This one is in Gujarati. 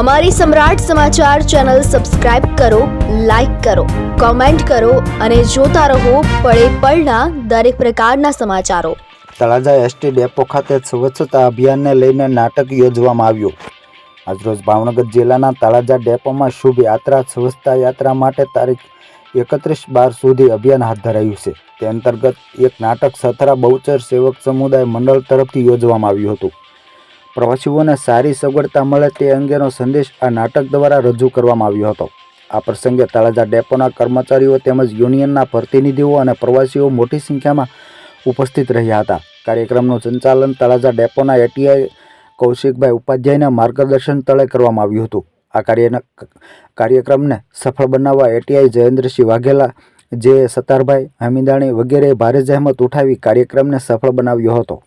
અમારી સમ્રાટ સમાચાર ચેનલ સબસ્ક્રાઇબ કરો, લાઇક કરો, કોમેન્ટ કરો અને જોતા રહો પળે પળના દરેક પ્રકારના સમાચારો. તળાજા એસટી ડેપો ખાતે સ્વચ્છતા અભિયાનને લઈને નાટક યોજવામાં આવ્યું. આજરોજ ભાવનગર જિલ્લાના તળાજા ડેપોમાં શુભ યાત્રા, સ્વચ્છતા યાત્રા માટે તારીખ એકત્રીસ બાર સુધી અભિયાન હાથ ધરાયું છે. તે અંતર્ગત એક નાટક સથરા બહુચર સેવક સમુદાય મંડળ તરફથી યોજવામાં આવ્યું હતું. પ્રવાસીઓને સારી સગવડતા મળે તે અંગેનો સંદેશ આ નાટક દ્વારા રજૂ કરવામાં આવ્યો હતો. આ પ્રસંગે તળાજા ડેપોના કર્મચારીઓ તેમજ યુનિયનના પ્રતિનિધિઓ અને પ્રવાસીઓ મોટી સંખ્યામાં ઉપસ્થિત રહ્યા હતા. કાર્યક્રમનું સંચાલન તળાજા ડેપોના એટીઆઈ કૌશિકભાઈ ઉપાધ્યાયના માર્ગદર્શન તળે કરવામાં આવ્યું હતું. આ કાર્ય કાર્યક્રમને સફળ બનાવવા એટીઆઈ જયેન્દ્રસિંહ વાઘેલા, જે સત્તારભાઈ હમીદાણી વગેરે ભારે જહેમત ઉઠાવી કાર્યક્રમને સફળ બનાવ્યો હતો.